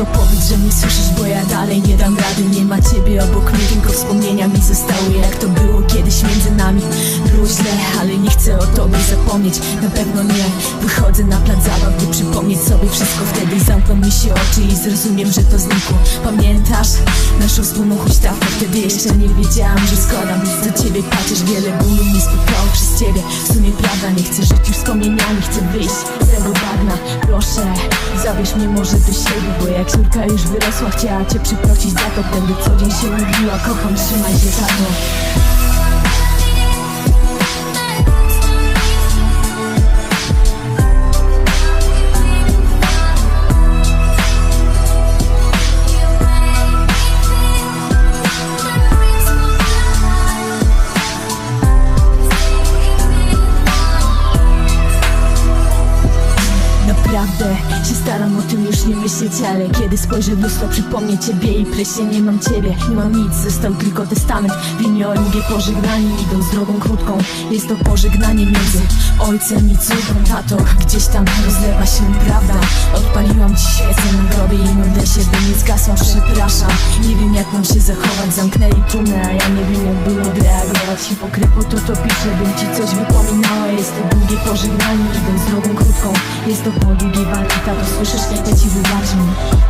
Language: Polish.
to powiedz, że mnie słyszysz Bo ja dalej nie dam rady. Nie ma ciebie obok mnie, tylko wspomnienia mi zostały Jak to było kiedyś między nami. Było źle, ale nie chcę o tobie zapomnieć. Na pewno nie Wychodzę na by przypomnieć sobie wszystko Wtedy zamkną mi się oczy i zrozumiem, że to znikło. Pamiętasz naszą wspólną huśtawkę Wtedy jeszcze nie wiedziałam, że składam Za ciebie. Patrzysz, wiele bólu mnie spotkało przez ciebie. W sumie prawda, nie chcę żyć już wspomnieniami Chcę wyjść z tego bagna. Proszę, zabierz mnie może do siebie Bo jak córka już wyrosła, chciała cię przyprosić za to. Będę co dzień się modliła, kocham, trzymaj się za to Się staram o tym już nie myśleć Ale kiedy spojrzę w lustro przypomnę ciebie i presie Nie mam ciebie, nie mam nic, został tylko testament. W imię o lubię pożegnanie, idąc drogą krótką. Jest to pożegnanie między ojcem i córką Tato, gdzieś tam rozlewa się prawda. Odpaliłam ci świecę na grobie i modlę się, by nie zgasła. Przepraszam, nie wiem jak mam się zachować. Zamknęli trumnę, a ja nie wiem było reagować Hipokrypo to piszę, bym ci coś wypominała Jest to długie pożegnanie, idąc drogą krótką Jest to podługiwanie, tato, słyszysz? Ja ci wybacz mi